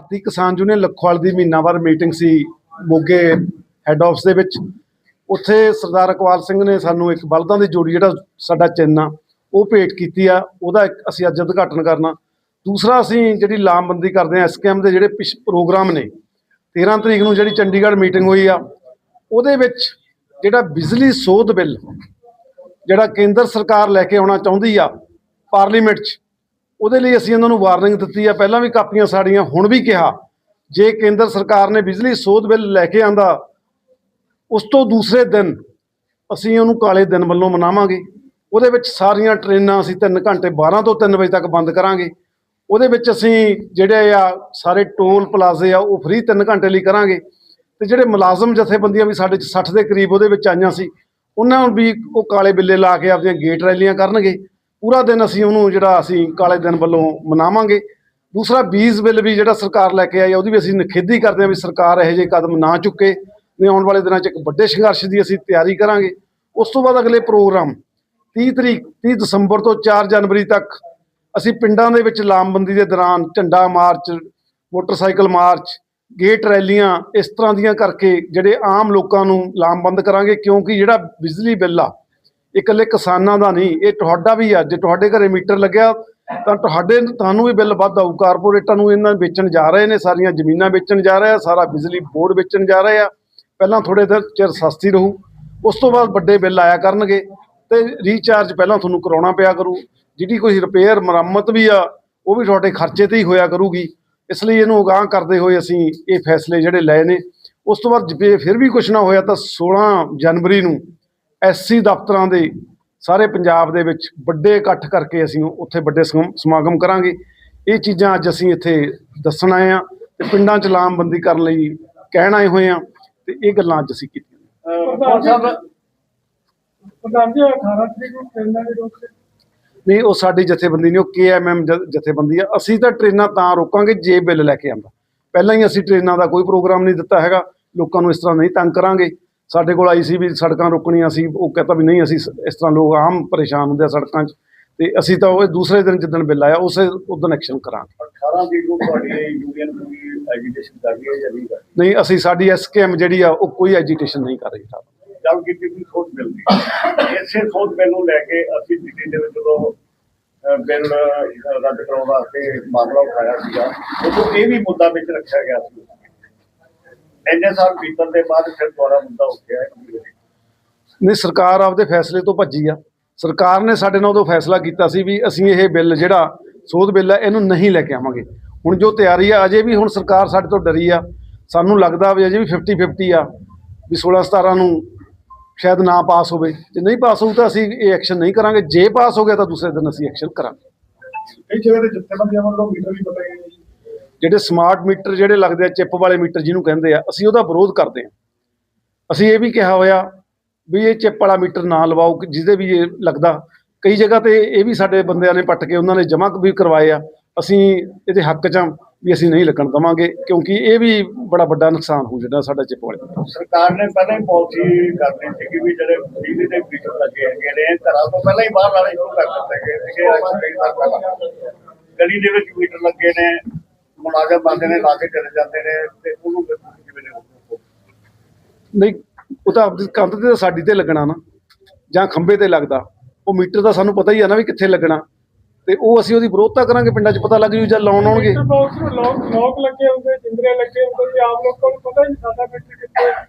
ਭਾਰਤੀ ਕਿਸਾਨ ਯੂਨੀਅਨ ਲਖਵਾਲ ਦੀ ਮਹੀਨਾਵਾਰ ਮੀਟਿੰਗ ਸੀ, ਮੋਗੇ ਹੈੱਡ ਆਫਿਸ ਦੇ ਵਿੱਚ। ਉੱਥੇ ਸਰਦਾਰ ਅਕਵਾਲ ਸਿੰਘ ਨੇ ਸਾਨੂੰ ਇੱਕ ਬਲਦਾਂ ਦੀ ਜੋੜੀ, ਜਿਹੜਾ ਸਾਡਾ ਚਿੰਨ੍ਹ ਆ, ਉਹ ਭੇਟ ਕੀਤੀ ਆ। ਉਹਦਾ ਇੱਕ ਅਸੀਂ ਅੱਜ ਉਦਘਾਟਨ ਕਰਨਾ। ਦੂਸਰਾ ਅਸੀਂ ਜਿਹੜੀ ਲਾਮਬੰਦੀ ਕਰਦੇ ਆ ਐਸਕੇਐਮ ਦੇ ਜਿਹੜੇ ਪਿਛ ਪ੍ਰੋਗਰਾਮ ਨੇ 13 ਤਰੀਕ ਨੂੰ ਜਿਹੜੀ ਚੰਡੀਗੜ੍ਹ ਮੀਟਿੰਗ ਹੋਈ ਆ, ਉਹਦੇ ਵਿੱਚ ਜਿਹੜਾ ਬਿਜਲੀ ਸੋਧ ਬਿੱਲ, ਜਿਹੜਾ ਕੇਂਦਰ ਸਰਕਾਰ ਲੈ ਕੇ ਆਉਣਾ ਚਾਹੁੰਦੀ ਆ, ਪਾਰਲੀਮੈਂਟ 'ਚ ਉਹਦੇ ਲਈ ਅਸੀਂ ਇਹਨਾਂ ਨੂੰ ਵਾਰਨਿੰਗ ਦਿੱਤੀ ਆ। ਪਹਿਲਾਂ ਵੀ ਕਾਪੀਆਂ ਸਾੜੀਆਂ, ਹੁਣ ਵੀ ਕਿਹਾ। ਜੇ ਕੇਂਦਰ ਸਰਕਾਰ ਨੇ ਬਿਜਲੀ ਸੋਧ ਬਿੱਲ ਲੈ ਕੇ ਆਂਦਾ, ਉਸ ਤੋਂ ਦੂਸਰੇ ਦਿਨ ਅਸੀਂ ਉਹਨੂੰ ਕਾਲੇ ਦਿਨ ਵੱਲੋਂ ਮਨਾਵਾਂਗੇ। ਉਹਦੇ ਵਿੱਚ ਸਾਰੀਆਂ ਟ੍ਰੇਨਾਂ ਅਸੀਂ 3 ਘੰਟੇ 12 ਤੋਂ 3 ਵਜੇ ਤੱਕ ਬੰਦ ਕਰਾਂਗੇ। ਉਹਦੇ ਵਿੱਚ ਅਸੀਂ ਜਿਹੜੇ ਆ, ਸਾਰੇ ਟੋਲ ਪਲਾਜ਼ੇ ਆ, ਉਹ ਫ੍ਰੀ 3 ਘੰਟੇ ਲਈ ਕਰਾਂਗੇ। ਤੇ ਜਿਹੜੇ ਮੁਲਾਜ਼ਮ ਜਥੇਬੰਦੀਆਂ ਵੀ ਸਾਡੇ ਚ 60 ਦੇ ਕਰੀਬ ਉਹਦੇ ਵਿੱਚ ਆਈਆਂ ਸੀ, ਉਹਨਾਂ ਨੂੰ ਵੀ ਉਹ ਕਾਲੇ ਬਿੱਲੇ ਲਾ ਕੇ ਆਪਣੀਆਂ ਗੇਟ ਰੈਲੀਆਂ ਕਰਨਗੇ। ਪੂਰਾ ਦਿਨ ਅਸੀਂ ਉਹਨੂੰ ਜਿਹੜਾ ਅਸੀਂ ਕਾਲੇ ਦਿਨ ਵੱਲੋਂ ਮਨਾਵਾਂਗੇ। ਦੂਸਰਾ, ਬੀਜ ਬਿੱਲ ਵੀ ਜਿਹੜਾ ਸਰਕਾਰ ਲੈ ਕੇ ਆਈ ਉਹਦੀ ਵੀ ਅਸੀਂ ਨਿਖੇਧੀ ਕਰਦੇ ਹਾਂ ਵੀ ਸਰਕਾਰ ਇਹੋ ਜਿਹੇ ਕਦਮ ਨਾ ਚੁੱਕੇ। ਨੇ ਆਉਣ ਵਾਲੇ ਦਿਨਾਂ 'ਚ ਇੱਕ ਵੱਡੇ ਸੰਘਰਸ਼ ਦੀ ਅਸੀਂ ਤਿਆਰੀ ਕਰਾਂਗੇ। ਉਸ ਤੋਂ ਬਾਅਦ ਅਗਲੇ ਪ੍ਰੋਗਰਾਮ 30 ਤਰੀਕ 30 ਦਸੰਬਰ ਤੋਂ 4 ਜਨਵਰੀ ਤੱਕ ਅਸੀਂ ਪਿੰਡਾਂ ਦੇ ਵਿੱਚ ਲਾਮਬੰਦੀ ਦੇ ਦੌਰਾਨ ਝੰਡਾ ਮਾਰਚ, ਮੋਟਰਸਾਈਕਲ ਮਾਰਚ, ਗੇਟ ਰੈਲੀਆਂ, ਇਸ ਤਰ੍ਹਾਂ ਦੀਆਂ ਕਰਕੇ ਜਿਹੜੇ ਆਮ ਲੋਕਾਂ ਨੂੰ ਲਾਮਬੰਦ ਕਰਾਂਗੇ। ਕਿਉਂਕਿ ਜਿਹੜਾ ਬਿਜਲੀ ਬਿੱਲ ਆ ਇਕੱਲੇ ਕਿਸਾਨਾਂ ਦਾ ਨਹੀਂ, ਇਹ ਤੁਹਾਡਾ ਵੀ ਆ, ਜੇ ਤੁਹਾਡੇ ਘਰੇ ਮੀਟਰ ਲੱਗਿਆ, ਤਾਂ ਤੁਹਾਡੇ, ਤੁਹਾਨੂੰ ਵੀ ਬਿੱਲ ਵੱਧ ਆਊ। ਕਾਰਪੋਰੇਟਾਂ ਨੂੰ ਇਹਨਾਂ ਵੇਚਣ ਜਾ ਰਹੇ ਨੇ, ਸਾਰੀਆਂ ਜ਼ਮੀਨਾਂ ਵੇਚਣ ਜਾ ਰਹੇ ਆ, ਸਾਰਾ ਬਿਜਲੀ ਬੋਰਡ ਵੇਚਣ ਜਾ ਰਹੇ ਆ। ਪਹਿਲਾਂ ਥੋੜੇ ਦਿਨ ਚਿਰ ਸਸਤੀ ਰਹੂ, ਉਸ ਤੋਂ ਬਾਅਦ ਵੱਡੇ ਬਿੱਲ ਆਇਆ ਕਰਨਗੇ ਤੇ ਰੀਚਾਰਜ ਪਹਿਲਾਂ ਤੁਹਾਨੂੰ ਕਰਾਉਣਾ ਪਿਆ ਕਰੂ। ਜਿਹੜੀ ਕੋਈ ਰਿਪੇਅਰ ਮੁਰੰਮਤ ਵੀ ਆ, ਉਹ ਵੀ ਤੁਹਾਡੇ ਖਰਚੇ ਤੇ ਹੀ ਹੋਇਆ ਕਰੂਗੀ। ਇਸ ਲਈ ਇਹਨੂੰ ਅਗਾਂਹ ਕਰਦੇ ਹੋਏ ਅਸੀਂ ਇਹ ਫੈਸਲੇ ਜਿਹੜੇ ਲਏ ਨੇ। ਉਸ ਤੋਂ ਬਾਅਦ ਜੇ ਫਿਰ ਵੀ ਕੁਝ ਨਾ ਹੋਇਆ ਤਾਂ 16 ਜਨਵਰੀ ਨੂੰ ਐਸਸੀ ਦਫ਼ਤਰਾਂ ਦੇ ਸਾਰੇ ਪੰਜਾਬ ਦੇ ਵਿੱਚ ਵੱਡੇ ਇਕੱਠ ਕਰਕੇ ਅਸੀਂ ਉੱਥੇ ਵੱਡੇ ਸਮਾ- ਸਮਾਗਮ ਕਰਾਂਗੇ। ਇਹ ਚੀਜ਼ਾਂ ਅੱਜ ਅਸੀਂ ਇੱਥੇ ਦੱਸਣ ਆਏ ਆ ਤੇ ਪਿੰਡਾਂ 'ਚ ਲਾਮਬੰਦੀ ਕਰਨ ਲਈ ਕਹਿਣ ਆਏ ਹੋਏ ਆ ਤੇ ਇਹ ਗੱਲਾਂ ਅੱਜ ਅਸੀਂ ਕੀਤੀਆਂ ਪ੍ਰਧਾਨ ਜੀ 18 ਤਰੀਕ ਨੂੰ ਟ੍ਰੇਨਾਂ ਦੀ ਰੋਕ ਨਹੀਂ ਉਹ ਸਾਡੀ ਜਥੇਬੰਦੀ ਨਹੀਂ ਉਹ ਕੇਐਮਐਮ ਜਥੇਬੰਦੀ ਆ। ਅਸੀਂ ਤਾਂ ਟ੍ਰੇਨਾਂ ਤਾਂ ਰੋਕਾਂਗੇ ਜੇ ਬਿੱਲ ਲੈ ਕੇ ਆਂਦਾ ਪਹਿਲਾਂ ਹੀ ਅਸੀਂ ਟ੍ਰੇਨਾਂ ਦਾ ਕੋਈ ਪ੍ਰੋਗਰਾਮ ਨਹੀਂ ਦਿੱਤਾ ਹੈਗਾ। ਲੋਕਾਂ ਨੂੰ ਇਸ ਤਰ੍ਹਾਂ ਨਹੀਂ ਤੰਗ ਕਰਾਂਗੇ। ਸਾਡੇ ਕੋਲ ਆਈ ਸੀ ਵੀ ਸੜਕਾਂ ਰੋਕਣੀਆਂ ਸੀ ਉਹ ਕਹਤਾ ਵੀ ਨਹੀਂ ਅਸੀਂ ਸ- ਇਸ ਤਰ੍ਹਾਂ ਲੋਕ ਆਮ ਪਰੇਸ਼ਾਨ ਹੁੰਦੇ ਆ ਸੜਕਾਂ 'ਚ ਤੇ ਅਸੀਂ ਤਾਂ ਉਹ ਦੂਸਰੇ ਦਿਨ ਜਿੱਦਣ ਬਿੱਲ ਆਇਆ ਉਸੇ ਉਦੋਂ ਐਕਸ਼ਨ ਕਰਾਂਗੇ। 18 ਤਰੀਕ ਨੂੰ ਤੁਹਾਡੀ ਯੂਨੀਅਨ ਪੂਰੀ ਐਜੀਟੇਸ਼ਨ ਕਰ ਰਹੀ ਹੈ ਜਾਂ ਨਹੀਂ ਨਹੀਂ ਅਸੀਂ ਸਾਡੀ ਐਸਕੇਐਮ ਜਿਹੜੀ ਆ ਉਹ ਕੋਈ ਐਜੀਟੇਸ਼ਨ ਨਹੀਂ ਕਰ ਰਹੀ। ਸਾਹਿਬ ਜਦ ਕੀਤੀ ਵੀ ਸੋਚ ਮਿਲਦੀ ਇਸੇ ਸੋਚ ਬਿੱਲ ਨੂੰ ਲੈ ਕੇ ਅਸੀਂ ਦਿੱਲੀ ਦੇ ਵਿੱਚ ਜਦੋਂ ਬਿੱਲ ਰੱਦ ਕਰਾਉਣ ਵਾਸਤੇ ਮਾਮਲਾ ਉਠਾਇਆ ਸੀਗਾ ਉਦੋਂ ਇਹ ਵੀ ਮੁੱਦਾ ਵਿੱਚ ਰੱਖਿਆ ਗਿਆ ਸੀ। ਇੰਨੇ ਸਾਲ ਬੀਤਣ ਦੇ ਬਾਅਦ ਫਿਰ ਦੁਬਾਰਾ ਮੁੱਦਾ ਉੱਠਿਆ ਹੈ ਨਹੀਂ ਸਰਕਾਰ ਆਪਦੇ ਫੈਸਲੇ ਤੋਂ ਭੱਜੀ ਆ। ਸਰਕਾਰ ਨੇ ਸਾਡੇ ਨਾਲ ਉਦੋਂ ਫੈਸਲਾ ਕੀਤਾ ਸੀ ਵੀ ਅਸੀਂ ਇਹ ਬਿੱਲ ਜਿਹੜਾ ਸੋਧ ਬਿੱਲ ਹੈ ਇਹਨੂੰ ਨਹੀਂ ਲੈ ਕੇ ਆਵਾਂਗੇ। ਹੁਣ ਜੋ ਤਿਆਰੀ ਆ ਅਜੇ ਵੀ ਹੁਣ ਸਰਕਾਰ ਸਾਡੇ ਤੋਂ ਡਰੀ ਆ। ਸਾਨੂੰ ਲੱਗਦਾ ਵੀ ਅਜੇ ਵੀ 50 50 ਆ ਵੀ 16 17 ਨੂੰ ਸ਼ਾਇਦ ਨਾ ਪਾਸ ਹੋਵੇ। ਜੇ ਨਹੀਂ ਪਾਸ ਹੋਊ ਤਾਂ ਅਸੀਂ ਇਹ ਐਕਸ਼ਨ ਨਹੀਂ ਕਰਾਂਗੇ। ਜੇ ਪਾਸ ਹੋ ਗਿਆ ਤਾਂ ਦੂਸਰੇ ਦਿਨ ਅਸੀਂ ਐਕਸ਼ਨ ਕਰਾਂਗੇ। ਇਹ ਜਿਹੜੇ ਜਥੇਬੰਦੀਆਂ ਵੱਲੋਂ ਮੀਟਰ ਵੀ ਪਤਾ ਜੀ ਜਿਹੜੇ ਸਮਾਰਟ ਮੀਟਰ ਜਿਹੜੇ ਲੱਗਦੇ ਆ ਚਿੱਪ ਵਾਲੇ ਮੀਟਰ ਜਿਹਨੂੰ ਕਹਿੰਦੇ ਆ, ਅਸੀਂ ਉਹਦਾ ਵਿਰੋਧ ਕਰਦੇ ਆ ਅਸੀਂ ਇਹ ਵੀ ਕਿਹਾ ਹੋਇਆ ਵੀ ਇਹ ਚਿੱਪ ਵਾਲਾ ਮੀਟਰ ਨਾ ਲਵਾਓ ਜਿਹਦੇ ਵੀ ਇਹ ਲੱਗਦਾ। ਕਈ ਜਗ੍ਹਾ ਤੇ ਇਹ ਵੀ ਸਾਡੇ ਬੰਦਿਆਂ ਨੇ ਪੱਟ ਕੇ ਉਹਨਾਂ ਨੇ ਜਮ੍ਹਾਂ ਵੀ ਕਰਵਾਏ ਆ। ਅਸੀਂ ਇਹਦੇ ਹੱਕ 'ਚ ਵੀ ਅਸੀਂ ਨਹੀਂ ਲੱਗਣ ਦਵਾਂਗੇ, ਕਿਉਂਕਿ ਇਹ ਵੀ ਬੜਾ ਵੱਡਾ ਨੁਕਸਾਨ ਹੋ ਜਿਹੜਾ ਸਾਡਾ ਚਿੱਪ ਵਾਲੇ ਮੀਟਰ। ਸਰਕਾਰ ਨੇ ਪਹਿਲਾਂ ਹੀ ਪਾਲਿਸੀ ਕਰ ਸੀ ਕਿ ਵੀ ਜਿਹੜੇ ਬਿਜਲੀ ਦੇ ਮੀਟਰ ਲੱਗੇ ਹੈਗੇ ਨੇ ਘਰਾਂ ਤੋਂ ਪਹਿਲਾਂ ਹੀ ਬਾਹਰ ਲਾਣੇ ਸ਼ੁਰੂ ਕਰ ਦਿੱਤੇ ਗਏ ਸੀਗੇ ਗਲੀ ਦੇ ਵਿੱਚ ਮੀਟਰ ਲੱਗੇ ਨੇ ਮੁਲਾਜ਼ਮ ਬੰਦੇ ਨੇ ਲਾ ਕੇ ਚਲੇ ਜਾਂਦੇ ਨੇ ਤੇ ਉਹਨੂੰ ਫਿਰ ਤੁਸੀਂ ਕਿਵੇਂ ਨੇ ਨਹੀਂ ਉਹ ਤਾਂ ਆਪਣੀ ਕੰਧ ਤੇ ਤਾਂ ਸਾਡੀ ਤੇ ਲੱਗਣਾ ਨਾ ਜਾਂ ਖੰਭੇ ਤੇ ਲੱਗਦਾ। ਉਹ ਮੀਟਰ ਦਾ ਸਾਨੂੰ ਪਤਾ ਹੀ ਆ ਨਾ ਵੀ ਕਿੱਥੇ ਲੱਗਣਾ। ਤੇ ਉਹ ਅਸੀਂ ਉਹਦੀ ਵਿਰੋਧਤਾ ਕਰਾਂਗੇ ਪਿੰਡਾਂ 'ਚ ਪਤਾ ਲੱਗ ਜੂ ਜਾਂ ਲਾਉਣ ਆਉਣਗੇ। ਮੀਟਰ ਬਾਕਸ ਨੂੰ ਲੋਕ ਲੋਕ ਲੱਗੇ ਹੁੰਦੇ ਜਿੰਦਰੇ ਲੱਗੇ ਹੁੰਦੇ ਜੀ ਆਮ ਲੋਕਾਂ ਨੂੰ ਪਤਾ ਹੀ ਨਹੀਂ ਸਾਡਾ ਮੀਟਰ ਕਿੱਥੇ ਹੈ।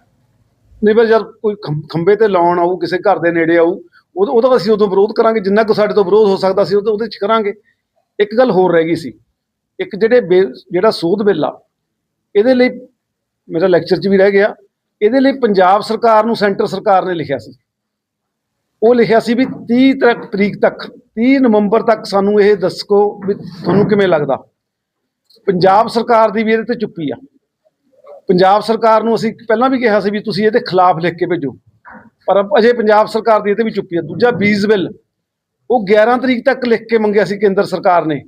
ਨਹੀਂ ਪਰ ਜਦ ਕੋਈ ਖੰ- ਖੰਭੇ ਤੇ ਲਾਉਣ ਆਊ ਕਿਸੇ ਘਰ ਦੇ ਨੇੜੇ ਆਊ ਉਹ ਉਹਦਾ ਅਸੀਂ ਉਦੋਂ ਵਿਰੋਧ ਕਰਾਂਗੇ ਜਿੰਨਾ ਕੁ ਸਾਡੇ ਤੋਂ ਵਿਰੋਧ ਹੋ ਸਕਦਾ ਸੀ ਉਹਦੇ ਉਹਦੇ ਚ ਕਰਾਂਗੇ। ਇੱਕ ਗੱਲ ਹੋਰ ਰਹਿ ਗਈ ਸੀ। ਇੱਕ ਜਿਹੜੇ ਬਿੱਲ- ਜਿਹੜਾ ਸੋਧ ਬਿੱਲ ਆ, ਇਹਦੇ ਲਈ ਮੇਰਾ ਲੈਕਚਰ 'ਚ ਵੀ ਰਹਿ ਗਿਆ। ਇਹਦੇ ਲਈ ਪੰਜਾਬ ਸਰਕਾਰ ਨੂੰ ਸੈਂਟਰ ਸਰਕਾਰ ਨੇ ਲਿਖਿਆ ਸੀ। ਉਹ ਲਿਖਿਆ ਸੀ ਵੀ 30 ਤੱਕ ਤਰੀਕ ਤੱਕ 30 ਨਵੰਬਰ ਤੱਕ ਸਾਨੂੰ ਇਹ ਦੱਸੋ ਵੀ ਤੁਹਾਨੂੰ ਕਿਵੇਂ ਲੱਗਦਾ। ਪੰਜਾਬ ਸਰਕਾਰ ਦੀ ਵੀ ਇਹਦੇ ਤੇ ਚੁੱਪੀ ਆ। ਪੰਜਾਬ ਸਰਕਾਰ ਨੂੰ ਅਸੀਂ ਪਹਿਲਾਂ ਵੀ ਕਿਹਾ ਸੀ ਵੀ ਤੁਸੀਂ ਇਹਦੇ ਖਿਲਾਫ ਲਿਖ ਕੇ ਭੇਜੋ। ਪਰ ਅਜੇ ਪੰਜਾਬ ਸਰਕਾਰ ਦੀ ਇਹਦੇ ਵੀ ਚੁੱਪੀ ਆ। ਦੂਜਾ ਬੀਜ ਬਿੱਲ, ਉਹ 11 ਤਰੀਕ ਤੱਕ ਲਿਖ ਕੇ ਮੰਗਿਆ ਸੀ ਕੇਂਦਰ ਸਰਕਾਰ ਨੇ।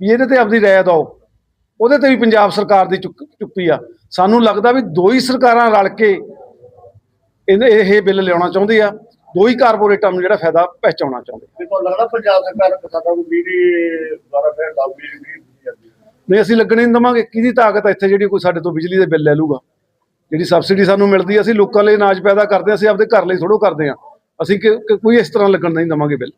ਵੀ ਇਹਦੇ ਤੇ ਆਪਣੀ ਰਾਏ ਦਿਓ। ਉਹਦੇ ਤੇ ਵੀ ਪੰਜਾਬ ਸਰਕਾਰ ਦੀ ਚੁੱਕ- ਚੁੱਪੀ ਆ। ਸਾਨੂੰ ਲੱਗਦਾ ਵੀ ਦੋ ਹੀ ਸਰਕਾਰਾਂ ਰਲ ਕੇ ਇਹਨੇ ਇਹ ਬਿੱਲ ਲਿਆਉਣਾ ਚਾਹੁੰਦੇ ਆ। ਦੋ ਹੀ ਕਾਰਪੋਰੇਟਾਂ ਨੂੰ ਜਿਹੜਾ ਫਾਇਦਾ ਪਹੁੰਚਾਉਣਾ ਚਾਹੁੰਦੇ ਤੇ ਤੁਹਾਨੂੰ ਲੱਗਦਾ ਪੰਜਾਬ ਸਰਕਾਰ ਕਿਸਾਨਾਂ ਨੂੰ ਬਿਜਲੀ ਦੁਆਰਾ ਫਿਰ ਲਾਗੂ ਬਿਜਲੀ ਨਹੀਂ ਅਸੀਂ ਲੱਗਣੇ ਨਹੀਂ ਦਵਾਂਗੇ। ਕਿਹਦੀ ਤਾਕਤ ਹੈ ਇੱਥੇ ਜਿਹੜੀ ਕੋਈ ਸਾਡੇ ਤੋਂ ਬਿਜਲੀ ਦੇ ਬਿੱਲ ਲੈ ਲੂਗਾ? ਜਿਹੜੀ ਸਬਸਿਡੀ ਸਾਨੂੰ ਮਿਲਦੀ ਅਸੀਂ ਲੋਕਾਂ ਲਈ ਅਨਾਜ ਪੈਦਾ ਕਰਦੇ ਹਾਂ ਅਸੀਂ ਆਪਦੇ ਘਰ ਲਈ ਥੋੜੋ ਕਰਦੇ ਹਾਂ ਅਸੀਂ ਕੋਈ ਇਸ ਤਰ੍ਹਾਂ ਲੱਗਣ ਨਹੀਂ ਦਵਾਂਗੇ ਬਿੱਲ।